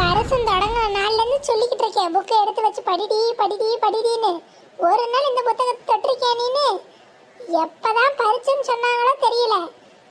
வருஷம் தொடங்கின நாள்ல இருந்து சொல்லிக்கிட்டு இருக்கேன் புக்கை எடுத்து வச்சு படிடி படிடி படிடின்னு. ஒரு நாள் இந்த புத்தகத்தை தொட்டிருக்கேன் நீனு? எப்பதான் பரிச்சுன்னு சொன்னாங்களோ தெரியல.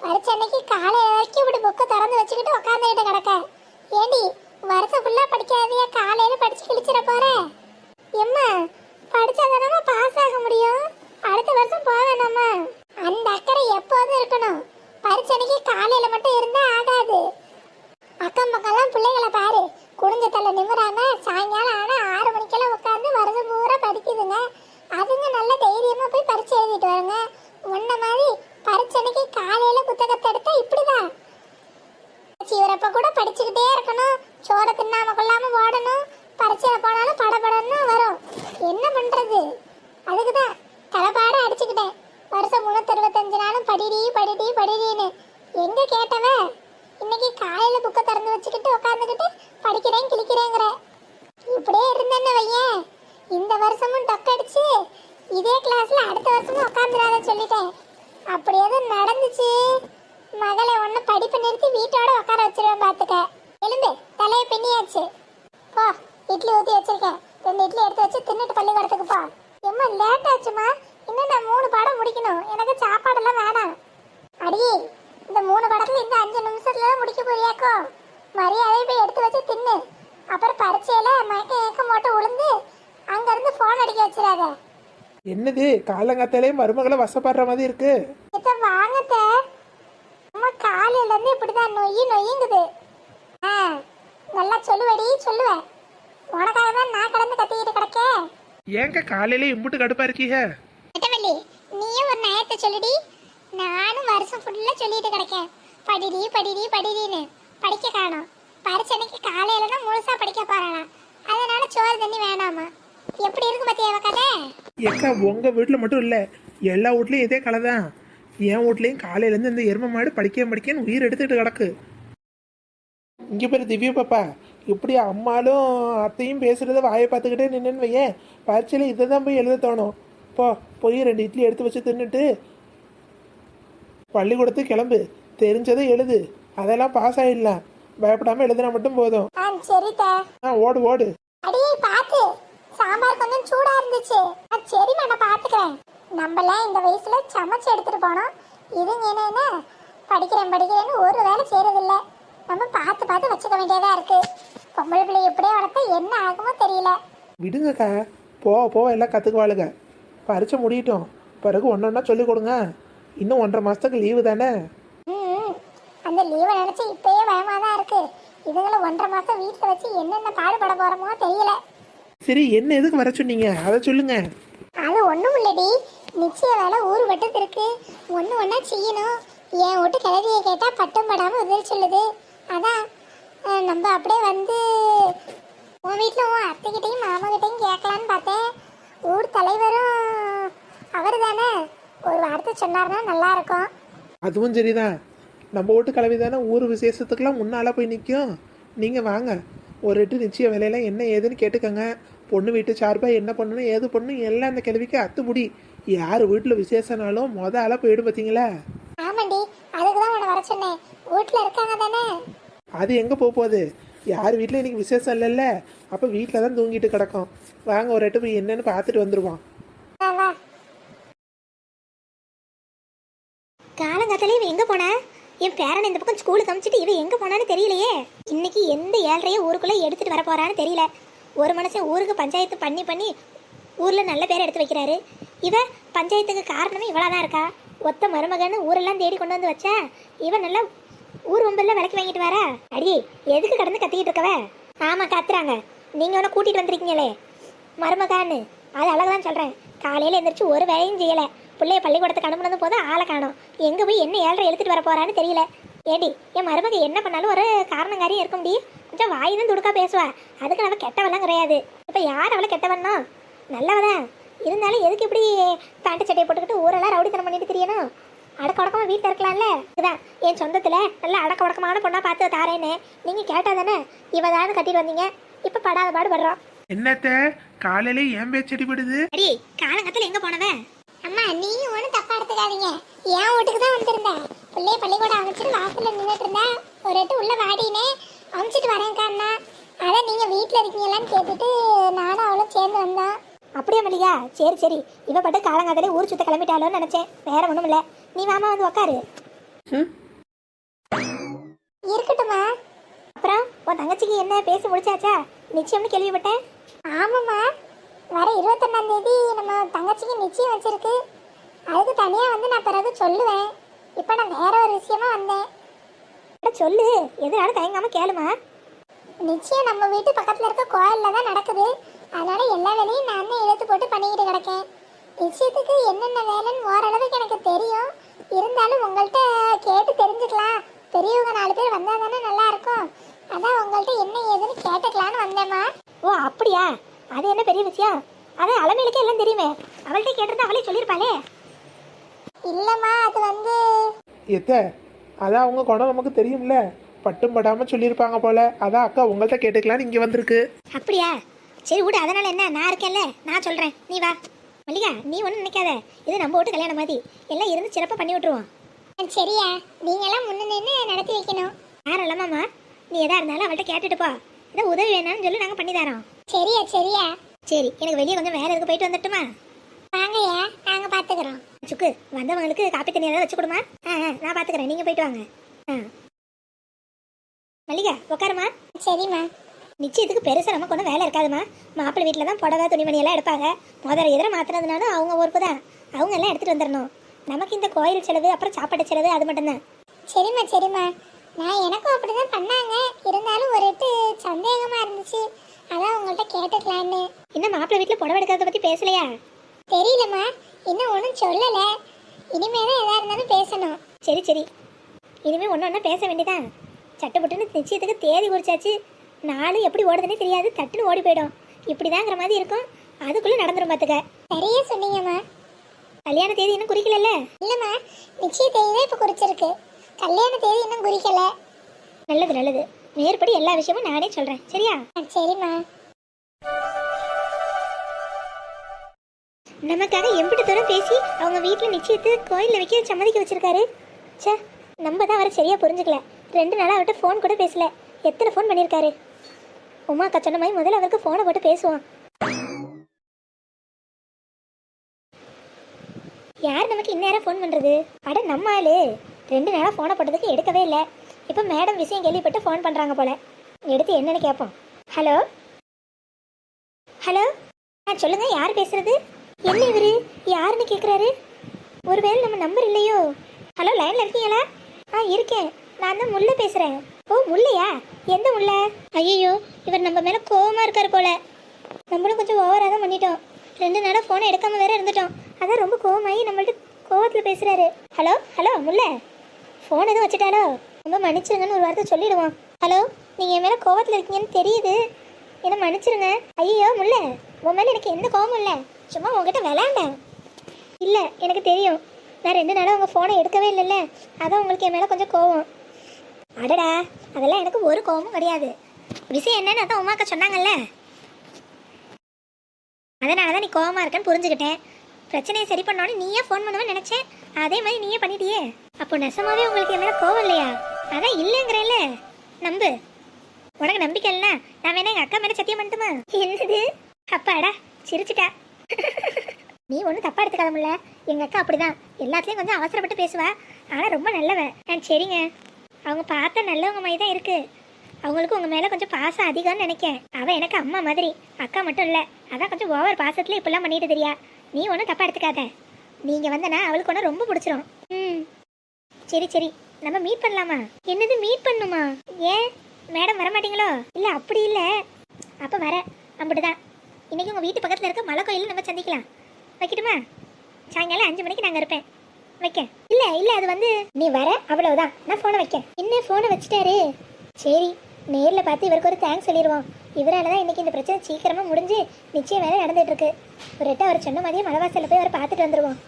பரிச்சை அன்னைக்கு காலையில வரைக்கும் இப்படி புக்கை திறந்து வச்சுக்கிட்டு உட்காந்துக்கிட்டு கிடக்க. ஏண்டி வருஷம் ஃபுல்லா படிக்காதையா? காலையில படிச்சு கிழிச்சிட போற? எம்மா படிச்சாதானமா பாஸ் ஆக முடியும் அடுத்த வருஷம் போக வேணாமா அந்த அக்கறை எப்போதும் இருக்கணும் பரிச்சனைக்கு காலையில மட்டும் இருந்தா ஆகாது அக்கம் பக்கம்லாம் பிள்ளைகளை பாரு குடிஞ்ச தள்ள நிமிராம சாயங்காலம் ஆனா ஆறு மணிக்கெல்லாம் உட்காந்து வருஷம் பூரா படிக்குதுங்க அதுங்க நல்ல தைரியமா போய் பரீட்சை எழுதிட்டு வருங்க உன்ன மாதிரி பரீட்சைக்கு காலையில புத்தகத்தை எடுத்தா இப்படிதான் கூட படிச்சுக்கிட்டே இருக்கணும். சோற தின்னாம கொள்ளாம ஓடணும். பரீட்சையில போனாலும் படபடன்னு வரும். என்ன பண்றது? அதுக்குதான் தலைப்பாட அடிச்சுக்கிட்டேன். வருஷம் முன்னூத்தி அறுபத்தஞ்சு நாளும் படிடி படிடி படிடின்னு. எங்க கேட்டவ? இன்னைக்கு காலையில புக்கை திறந்து வச்சுக்கிட்டு உட்காந்துக்கிட்டு படிக்கிறேன் கிழிக்கிறேங்கிற. இப்படியே இருந்தேன்னு வையேன். இந்த வருஷமும் டொக்கடிச்சு இதே கிளாஸ்ல அடுத்த வருஷமும் உட்காந்துடாத சொல்லிட்டேன். அப்படி எதுவும் நடந்துச்சு? மகளை ஒன்று படிப்பு நிறுத்தி வீட்டோட உட்கார வச்சிருவேன் பார்த்துக்க எலும்பு தலையை பின்னியாச்சு. போ இட்லி ஊற்றி வச்சிருக்கேன். ரெண்டு இட்லி எடுத்து வச்சு தின்னுட்டு பள்ளிக்கூடத்துக்கு போ. எம்மா லேட் ஆச்சுமா இன்னும் நான் மூணு பாடம் முடிக்கணும். எனக்கு சாப்பாடெல்லாம் வேணாம். அடியே இந்த மூணு படத்துல இந்த அஞ்சு நிமிஷத்துல முடிக்க போறியாக்கோ? மரியாதை போய் எடுத்து வச்சு தின்னு. அப்புறம் பரீட்சையில மயக்க ஏக்கம் போட்டு உளுந்து அங்க இருந்து போன் அடிக்க வச்சிடாத. என்னது? காலங்காத்தாலே மருமகளை வசப்படுற மாதிரி இருக்கு. வாங்கத்த அம்மா காலையில இருந்து இப்படிதான் நொய்யி நொய்யுங்குது ஆ நல்லா சொல்லுவடி சொல்லுவேன் உனக்காக தான் நான் கடந்து கத்திக்கிட்டு கிடக்கேன் ஏங்க காலையில இம்புட்டு கடுப்பா இருக்கீங்க? நெட்டவள்ளி நீயும் ஒரு நயத்தை சொல்லுடி. நானும் வருஷம் ஃபுல்லா சொல்லிட்டு கிடக்கேன். படிடி படிடி படிடின்னு. படிக்க காணோம். பரிச்சனைக்கு காலையில தான் முழுசா படிக்க போறாளாம். அதனால சோறு தண்ணி வேணாமா? எப்படி இருக்கு பத்தியா கதை? ஏக்கா உங்க வீட்டுல மட்டும் இல்ல எல்லா வீட்லயும் இதே கலை தான் என் வீட்லயும் காலையில இருந்து இந்த எரும மாடு படிக்க படிக்கன்னு உயிர் எடுத்துட்டு கிடக்கு. இங்க பேரு திவ்யா பாப்பா. இப்படி அம்மாலும் அத்தையும் பேசுறத வாயை பார்த்துக்கிட்டே நின்னுன்னு வையேன் பரீட்சையில இதை தான் போய் எழுத தோணும். போ போய் ரெண்டு இட்லி எடுத்து வச்சு தின்னுட்டு பள்ளிக்கூடத்துக்கு கிளம்பு. தெரிஞ்சதை எழுது. அதெல்லாம் பாஸ் ஆயிடலாம். பயப்படாம எழுதுனா மட்டும் போதும். ஆ ஓடு ஓடு. அடியே பாத்து. சாம்பார் கொஞ்சம் சூடா இருந்துச்சு. ஆ சரிம்மா நான் பாத்துக்கிறேன். நம்மளாம் இந்த வயசுல சமைச்சு எடுத்துட்டு போனோம். இதுங்க என்னன்னா படிக்கிறேன் படிக்கிறேன்னு ஒரு வேலை செய்யறதில்ல. நம்ம பார்த்து பார்த்து வச்சுக்க வேண்டியதா இருக்கு. பொம்பளை பிள்ளை எப்படியே வளர்த்தா என்ன ஆகுமோ தெரியல. விடுங்கக்கா. போக போக எல்லாம் கற்றுக்குவாளுங்க பரீட்சை முடியட்டும். பிறகு ஒன்று ஒன்றா சொல்லிக் கொடுங்க. இன்னும் ஒன்றரை மாதத்துக்கு லீவு தானே? ம், அந்த லீவை நினைச்சு இப்பயே பயமா தான் இருக்கு. இதுங்களை ஒன்றரை மாசம் வீட்டுல வச்சு என்னென்ன பாடுபட போறோமோ தெரியல. சரி என்ன எதுக்கு வர சொன்னீங்க? அதை சொல்லுங்க. அது ஒண்ணும் இல்லடி. நிச்சய வேலை ஊர் வட்டத்து இருக்கு. ஒன்று ஒன்றா செய்யணும். என் வீட்டு கிழவியை கேட்டால் பட்டம் படாமல் உதவி சொல்லுது. அதான் நம்ம அப்படியே வந்து உன் வீட்டில் உன் அத்தைக்கிட்டையும் மாமாக்கிட்டையும் கேட்கலான்னு பார்த்தேன். ஊர் தலைவரும் அவர் தானே ஒரு வார்த்தை சொன்னார்னா நல்லா இருக்கும். அதுவும் சரிதான். நம்ம வீட்டு கிளவி தானே ஊர் விசேஷத்துக்கெல்லாம் முன்னால் போய் நிற்கும் நீங்கள் வாங்க. ஒரு எட்டு நிச்சய வேலையெல்லாம் என்ன ஏதுன்னு கேட்டுக்கோங்க. பொண்ணு வீட்டு சார்பாக என்ன பண்ணணும் ஏது பண்ணணும் எல்லாம் அந்த கிழவிக்கு அத்துமுடி யார் வீட்டில் விசேஷனாலும் மொத ஆளாக போயிடும் பார்த்தீங்களா ஆமாண்டி அதுக்கு தான் உன்னை வர சொன்னேன். வீட்டுல இருக்காங்க தானே? அது எங்கே போக போகுது? யார் வீட்டில் இன்னைக்கு விசேஷம் இல்லைல்ல? அப்போ வீட்டில் தான் தூங்கிட்டு கிடக்கும். வாங்க ஒரு எட்டு போய் என்னன்னு பார்த்துட்டு வந்துடுவோம் காலங்காத்தாலே இவன் எங்க போனா? என் பேரன் இந்த பக்கம் ஸ்கூலுக்கு அமிச்சிட்டு இவன் எங்க போனான்னு தெரியலையே. இன்னைக்கு எந்த ஏழ்றைய ஊருக்குள்ள எடுத்துட்டு வர போறான்னு தெரியல. ஒரு மனுஷன் ஊருக்கு பஞ்சாயத்து பண்ணி பண்ணி ஊர்ல நல்ல பேர் எடுத்து வைக்கிறாரு. இவ பஞ்சாயத்துக்கு காரணமே இவளாதான் இருக்கா? ஒத்த மருமகன்னு ஊரெல்லாம் தேடி கொண்டு வந்து வச்சா? இவன் நல்லா ஊர் ஒம்பல்ல விலைக்கு வாங்கிட்டு வரா? அடி எதுக்கு கடந்து கத்திக்கிட்டு இருக்கவ? ஆமாம் கத்துறாங்க. நீங்கள் ஒன்று கூட்டிகிட்டு வந்திருக்கீங்களே. மருமகான்னு அது அழகுதான் சொல்கிறேன் காலையில் எந்திரிச்சு ஒரு வேலையும் செய்யலை. பிள்ளைய பள்ளிக்கூடத்துக்கு அனுப்புனது போது ஆளை காணோம். எங்கே போய் என்ன ஏழரை எழுத்துட்டு வர போகிறான்னு தெரியல. ஏடி என் மருமக என்ன பண்ணாலும் ஒரு காரணங்காரியும் இருக்க முடியும். கொஞ்சம் வாய் தான் துடுக்கா பேசுவா. அதுக்கு நம்ம கெட்டவெல்லாம் கிடையாது. இப்போ யார் அவளை கெட்டவன்னா? நல்லவதான். இருந்தாலும் எதுக்கு இப்படி பேண்ட் சட்டையை போட்டுக்கிட்டு ஊரெல்லாம் ரவுடித்தனம் பண்ணிட்டு தெரியணும்? அடக்க உடக்கமா வீட்டில் இருக்கலாம்ல? இதுதான். என் சொந்தத்துல நல்ல அடக்க உடக்கமான பொண்ணா பார்த்து தாரேன்னு. நீங்க கேட்டா தானே? இவ தான் கட்டிட்டு வந்தீங்க. இப்ப படாத பாடு படுறோம் என்னத்த? காலையிலே ஏன் பேச்சடி படுது அடி காலங்கத்துல எங்க போனவன் அம்மா நீயும் ஒன்றும் தப்பா எடுத்துக்காதீங்க. என் வீட்டுக்கு தான் வந்திருந்தேன் பிள்ளைய பள்ளிக்கூடம் அமைச்சிட்டு வாசல்ல நின்றுட்டு இருந்தேன் ஒரு எட்டு உள்ள வாடினே அமிச்சிட்டு வரேன்க்கா அண்ணா. அதான் நீங்க வீட்ல இருக்கீங்களான்னு கேட்டுட்டு நானும் அவளும் சேர்ந்து வந்தோம். அப்படியா மல்லிகா? சரி சரி. இவ பட்டு காலங்காதலே ஊர் சுத்த கிளம்பிட்டாலோன்னு நினைச்சேன். வேற ஒண்ணும் இல்ல. நீ மாமா வந்து உக்காரு. ம் இருக்கட்டுமா அப்புறம் உன் தங்கச்சிக்கு என்ன பேசி முடிச்சாச்சா? நிச்சயம்னு கேள்விப்பட்டேன். ஆமாம்மா. வர இருபத்தொன்னாம் தேதி நம்ம தங்கச்சிக்கு நிச்சயம் வச்சிருக்கு. அதுக்கு தனியா வந்து நான் பிறகு சொல்லுவேன். இப்போ நான் வேற ஒரு விஷயமா வந்தேன். சொல்லு. எதுனாலும் தயங்காம கேளுமா. நிச்சயம் நம்ம வீட்டு பக்கத்துல இருக்க கோயில்ல தான் நடக்குது. அதனால எல்லா வேலையும் நான் தான் இழுத்து போட்டு பண்ணிக்கிட்டு கிடக்கேன். நிச்சயத்துக்கு என்னென்ன வேலைன்னு ஓரளவுக்கு எனக்கு தெரியும். இருந்தாலும் உங்கள்கிட்ட கேட்டு தெரிஞ்சுக்கலாம். பெரியவங்க நாலு பேர் வந்தா தானே நல்லா இருக்கும் அதான் உங்கள்கிட்ட என்ன ஏதுன்னு கேட்டுக்கலான்னு வந்தேம்மா. ஓ அப்படியா? அது என்ன பெரிய விஷயம்? அதான் அலமையிலுக்கே எல்லாம் தெரியுமே. அவள்கிட்ட கேட்டிருந்தா அவளே சொல்லியிருப்பாளே. இல்லம்மா அது வந்து எத்த அதான் அவங்க குணம் நமக்கு தெரியும்ல. பட்டும் படாமல் சொல்லியிருப்பாங்க போல. அதான் அக்கா உங்கள்கிட்ட கேட்டுக்கலான்னு இங்கே வந்திருக்கு. அப்படியா? சரி விடு. அதனால என்ன? நான் இருக்கேன்ல. நான் சொல்றேன். நீ வா. மல்லிகா நீ ஒன்றும் நினைக்காத. இது நம்ம வீட்டு கல்யாணம் மாதிரி. எல்லாம் இருந்து சிறப்பாக பண்ணி விட்டுருவோம். சரியா. நீங்களாம் முன்ன நின்று நடத்தி வைக்கணும். யாரும் இல்லம்மாம்மா நீ எதா இருந்தாலும் அவள்கிட்ட கேட்டுட்டு போ. ஏதோ உதவி வேணாம்னு சொல்லி நாங்கள் பண்ணி தரோம். சரியா சரியா. சரி எனக்கு வெளியே கொஞ்சம் வேலை இருக்கு. போயிட்டு வந்துட்டுமா? வாங்கய்யா. நாங்க பாத்துக்கிறோம். சுக்கு வந்தவங்களுக்கு காப்பி தண்ணி ஏதாவது வச்சு கொடுமா? ஆ, நான் பார்த்துக்கிறேன் நீங்கள் போயிட்டு வாங்க. ஆ. மல்லிகா உட்காருமா சரிம்மா. நிச்சயத்துக்கு பெருசாக நமக்கு ஒன்றும் வேலை இருக்காதுமா மாப்பிள்ளை வீட்டில் தான் புடவை துணிமணி எல்லாம் எடுப்பாங்க. முதல்ல எதிர மாத்தினதுனாலும் அவங்க பொறுப்பு தான். அவங்க எல்லாம் எடுத்துகிட்டு வந்துடணும். நமக்கு இந்த கோயில் செலவு அப்புறம் சாப்பாடு செலவு அது மட்டும்தான். சரிம்மா சரிம்மா. நான் எனக்கும் அப்படிதான் பண்ணாங்க. இருந்தாலும் ஒரு எட்டு சந்தேகமா இருந்துச்சு. அதான் உங்கள்கிட்ட கேட்டுக்கலான்னு. இன்னும் மாப்பிள்ளை வீட்டில் புடவை எடுக்கிறத பற்றி பேசலையா? தெரியலம்மா. இன்னும் ஒன்றும் சொல்லலை. இனிமே தான் எதா இருந்தாலும் பேசணும். சரி சரி. இனிமேல் ஒன்று ஒன்றா பேச வேண்டியதான் சட்டுப்பட்டுன்னு நிச்சயத்துக்கு தேதி குறிச்சாச்சு. நாளும் எப்படி ஓடுதுன்னே தெரியாது தட்டுன்னு ஓடி போயிடும். இப்படிதாங்கிற மாதிரி இருக்கும். அதுக்குள்ளே நடந்துரும் பார்த்துக்க சரியா சொன்னீங்கம்மா. கல்யாண தேதி இன்னும் குறிக்கலல்ல? இல்லைம்மா நிச்சய தேதி தான் இப்போ குறிச்சிருக்கு. கல்யாண தேதி இன்னும் குறிக்கல. நல்லது நல்லது. மேற்படி எல்லா விஷயமும் நானே சொல்கிறேன் சரியா? சரிம்மா. நமக்காக எம்பிட்டு தூரம் பேசி அவங்க வீட்டில் நிச்சயத்து கோயிலில் வைக்க சம்மதிக்க வச்சிருக்காரு. ச்சே நம்ம தான் அவரை சரியாக புரிஞ்சுக்கல. ரெண்டு நாளாக அவர்கிட்ட ஃபோன் கூட பேசல. எத்தனை ஃபோன் பண்ணியிருக்காரு உமா அக்கா சொன்ன மாதிரி முதல்ல அவருக்கு ஃபோனை போட்டு பேசுவோம் யார் நமக்கு இந்நேரம் ஃபோன் பண்ணுறது அட நம்ம ஆளு. ரெண்டு நாளாக ஃபோனை போட்டதுக்கு எடுக்கவே இல்லை. இப்போ மேடம் விஷயம் கேள்விப்பட்டு ஃபோன் பண்ணுறாங்க போல. எடுத்து என்னன்னு கேட்போம் ஹலோ ஹலோ ஆ சொல்லுங்கள் யார் பேசுகிறது என்ன இவர்? யாருன்னு கேட்குறாரு ஒருவேளை நம்ம நம்பர் இல்லையோ? ஹலோ லைனில் இருக்கீங்களா? ஆ இருக்கேன். நான் தான் முல்லை பேசுகிறேன் ஓ முல்லையா? எந்த முல்லை? ஐயோ இவர் நம்ம மேல கோவமா இருக்காரு போல. நம்மளும் கொஞ்சம் ஓவராக தான் பண்ணிட்டோம். ரெண்டு நாளாக ஃபோனை எடுக்காம வேற இருந்துட்டோம். அதான் ரொம்ப கோவமாயி நம்மள்ட்ட கோவத்தில் பேசுறாரு. ஹலோ ஹலோ முல்லை. ஃபோன் எதுவும் வச்சுட்டாலோ? ரொம்ப மன்னிச்சிருங்கன்னு ஒரு வார்த்தை சொல்லிடுவோம். ஹலோ நீங்கள் என் மேலே கோவத்தில் இருக்கீங்கன்னு தெரியுது. என்ன மன்னிச்சிருங்க. ஐயோ முல்லை. உன் மேலே எனக்கு எந்த கோவமும் இல்லை. சும்மா உங்ககிட்ட விளையாண்டேன். இல்லை எனக்கு தெரியும். நான் ரெண்டு நாளாக உங்கள் ஃபோனை எடுக்கவே இல்லைல்ல. அதான் உங்களுக்கு என் மேலே கொஞ்சம் கோவம். அடடா அதெல்லாம் எனக்கு ஒரு கோபமும் கிடையாது. விஷயம் என்னன்னு அதான் உமாக்கா சொன்னாங்கல்ல. அதனால தான் நீ கோவமா இருக்கேன்னு புரிஞ்சுக்கிட்டேன். பிரச்சனையை சரி பண்ணோன்னு நீயே ஃபோன் பண்ணுவேன்னு நினச்சேன். அதே மாதிரி நீயே பண்ணிட்டியே. அப்போ நெசமாவே உங்களுக்கு என் மேலே கோவம் இல்லையா? அதான் இல்லைங்கிறேன்ல. நம்பு. உனக்கு நம்பிக்கை இல்லைனா நான் வேணா எங்கள் அக்கா மேலே சத்தியம் பண்ணட்டுமா? என்னது? அப்பாடா சிரிச்சிட்டா. நீ ஒன்றும் தப்பா எடுத்துக்காத முடியல எங்கள் அக்கா அப்படிதான். எல்லாத்துலேயும் கொஞ்சம் அவசரப்பட்டு பேசுவா. ஆனால் ரொம்ப நல்லவன். ஆ சரிங்க. அவங்க பார்த்த நல்லவங்க மாதிரி தான் இருக்கு. அவங்களுக்கு உங்கள் மேலே கொஞ்சம் பாசம் அதிகம்னு நினைக்கேன். அவள் எனக்கு அம்மா மாதிரி. அக்கா மட்டும் இல்லை. அதான் கொஞ்சம் ஓவர் பாசத்தில் இப்படிலாம் பண்ணிட்டு தெரியா? நீ ஒன்றும் தப்பா எடுத்துக்காத. நீங்கள் வந்தனா அவளுக்கு ஒன்று ரொம்ப பிடிச்சிரும். ம். சரி சரி. நம்ம மீட் பண்ணலாமா? என்னது மீட் பண்ணுமா? ஏன்? மேடம் வர மாட்டீங்களோ இல்லை அப்படி இல்லை. அப்போ வர. அப்படிதான். இன்னைக்கு உங்கள் வீட்டு பக்கத்தில் இருக்க மலை கோயிலில் நம்ம சந்திக்கலாம். வைக்கட்டுமா? சாயங்காலம் அஞ்சு மணிக்கு நாங்கள் இருப்பேன். வைக்க. இல்லை இல்லை அது வந்து நீ வர அவ்வளவுதான். நான் ஃபோனை வைக்க என்ன ஃபோனை வச்சுட்டாரு? சரி நேரில் பார்த்து இவருக்கு ஒரு தேங்க்ஸ் சொல்லிடுவோம் இவரால தான் இன்னைக்கு இந்த பிரச்சனை சீக்கிரமாக முடிஞ்சு நிச்சயம் வேலை நடந்துட்டு இருக்கு ஒரு எட்டு அவர் சொன்ன மாதிரியே மலைவாசலில் போய் அவரை பார்த்துட்டு வந்துடுவோம்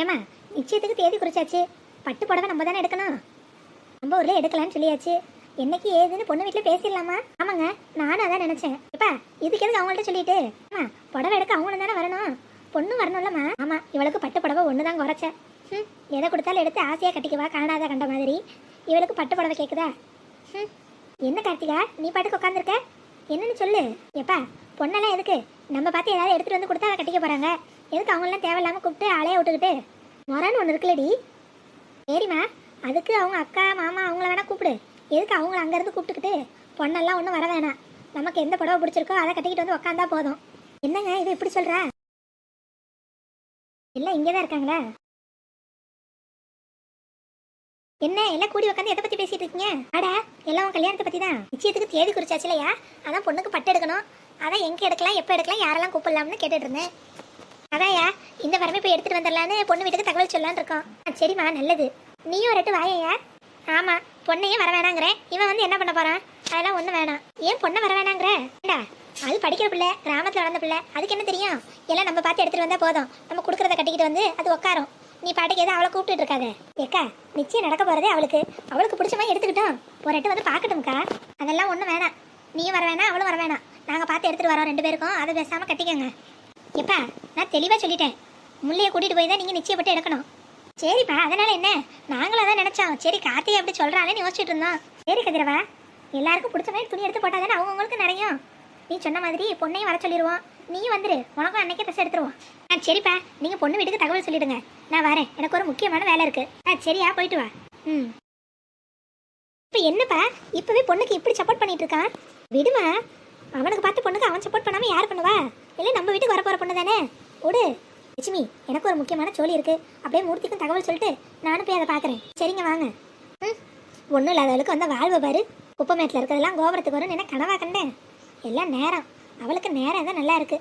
ஏமா நிச்சயத்துக்கு தேதி குறிச்சாச்சு. பட்டு புடவை நம்ம தானே எடுக்கணும். நம்ம ஊர்ல எடுக்கலாம்னு சொல்லியாச்சு. என்னைக்கு ஏதுன்னு பொண்ணு வீட்டில் பேசிடலாமா? ஆமாங்க நானும் அதான் நினைச்சேன். இப்போ இதுக்கு எதுக்கு அவங்கள்ட்ட சொல்லிட்டு? ஆமா புடவை எடுக்க அவங்களும் தானே வரணும்? பொண்ணு வரணும்லம்மா. ஆமாம் இவளுக்கு பட்டு புடவை ஒன்று தான் குறைச்சேன் ம் எதை கொடுத்தாலும் எடுத்து ஆசையாக கட்டிக்குவா காணாத கண்ட மாதிரி. இவளுக்கு பட்டு புடவை கேட்குதா ம் என்ன கார்த்திகா நீ பாட்டுக்கு உட்காந்துருக்க என்னன்னு சொல்லு. எப்பா பொண்ணெல்லாம் எதுக்கு? நம்ம பார்த்து ஏதாவது எடுத்துகிட்டு வந்து கொடுத்தா அதை கட்டிக்க போகிறாங்க எதுக்கு அவங்களாம் தேவையில்லாமல் கூப்பிட்டு அலைய விட்டுக்கிட்டு? முறான்னு ஒன்று இருக்குல்லடி. சரிம்மா அதுக்கு அவங்க அக்கா மாமா அவங்கள வேணால் கூப்பிடு. எதுக்கு அவங்கள அங்கேருந்து கூப்பிட்டுக்கிட்டு? பொண்ணெல்லாம் ஒன்றும் வர வேணாம். நமக்கு எந்த புடவை பிடிச்சிருக்கோ அதை கட்டிக்கிட்டு வந்து உக்காந்தா போதும். என்னங்க இது இப்படி சொல்கிற எல்லாம் இங்கே தான் இருக்காங்களா? என்ன எல்லாம் கூடி உட்காந்து எதை பத்தி பேசிட்டு இருக்கீங்க? அட எல்லாம் உன் கல்யாணத்தை பத்தி தான் நிச்சயத்துக்கு தேதி குறிச்சாச்சு இல்லையா? அதான் பொண்ணுக்கு பட்டு எடுக்கணும். அதான் எங்க எடுக்கலாம் எப்போ எடுக்கலாம் யாரெல்லாம் கூப்பிடலாம்னு கேட்டுட்டு இருந்தேன். அதான்யா இந்த வரமே போய் எடுத்துட்டு வந்துடலான்னு பொண்ணு வீட்டுக்கு தகவல் சொல்லலான்னு இருக்கோம். ஆ, சரிம்மா நல்லது. நீயும் ரெட்டு வாயையா? ஆமா பொண்ணையும் வர வேணாங்கிறேன் இவன் வந்து என்ன பண்ண போறான்? அதெல்லாம் ஒண்ணு வேணாம். ஏன் பொண்ணை வர வேணாங்கிற? அது படிக்கிற பிள்ளை கிராமத்துல வளர்ந்த பிள்ளை. அதுக்கு என்ன தெரியும்? எல்லாம் நம்ம பார்த்து எடுத்துட்டு வந்தா போதும். நம்ம கொடுக்குறத கட்டிக்கிட்டு வந்து அது உட்காரும் நீ பாட்டுக்கு எதுவும் அவளை கூப்பிட்டு இருக்காத. ஏக்கா நிச்சயம் நடக்க போறதே அவளுக்கு. அவளுக்கு பிடிச்ச மாதிரி எடுத்துக்கிட்டோம். ஒரு எட்டு வந்து பார்க்கட்டும்க்கா. அதெல்லாம் ஒன்றும் வேணாம். நீயும் வர வேணாம் அவளும் வர வேணாம். நாங்கள் பார்த்து எடுத்துட்டு வரோம் ரெண்டு பேருக்கும். அதை பேசாம கட்டிக்கோங்க. எப்பா நான் தெளிவாக சொல்லிட்டேன். முள்ளையை கூட்டிட்டு போய் தான் நீங்கள் நிச்சயப்பட்டு எடுக்கணும். சரிப்பா அதனால என்ன? நாங்களும் அதான் நினைச்சோம். சரி கார்த்தி அப்படி சொல்றாளேன்னு யோசிச்சுட்டு இருந்தோம். சரி கதிரவா எல்லாருக்கும் பிடிச்ச மாதிரி துணி எடுத்து போட்டால் தானே அவங்கவுங்களுக்கு நிறையும் நீ சொன்ன மாதிரி பொண்ணையும் வர சொல்லிடுவோம் நீயும் வந்துரு. உனக்கும் அன்னைக்கே ட்ரெஸ் எடுத்துருவோம். ஆ சரிப்பா. நீங்கள் பொண்ணு வீட்டுக்கு தகவல் சொல்லிடுங்க. நான் வரேன். எனக்கு ஒரு முக்கியமான வேலை இருக்கு. ஆ சரியா போயிட்டு வா. ம். இப்போ என்னப்பா? இப்போவே பொண்ணுக்கு இப்படி சப்போர்ட் பண்ணிட்டு இருக்கான் விடுமா. அவனுக்கு பார்த்து பொண்ணுக்கு அவன் சப்போர்ட் பண்ணாம யார் பண்ணுவா? இல்லை நம்ம வீட்டுக்கு வர போகிற பொண்ணு தானே விடு லட்சுமி எனக்கு ஒரு முக்கியமான சோழி இருக்கு. அப்படியே மூர்த்திக்கும் தகவல் சொல்லிட்டு நானும் போய் அதை பார்க்குறேன். சரிங்க வாங்க. ம் ஒன்றும் இல்லாதவளுக்கு வந்த வாழ்வு பாரு. குப்பமேட்டில் இருக்கிறதெல்லாம் கோபுரத்துக்கு வரும்னு என்ன கனவா கண்டேன். எல்லாம் நேரம். அவளுக்கு நேரம் தான் நல்லா இருக்கு.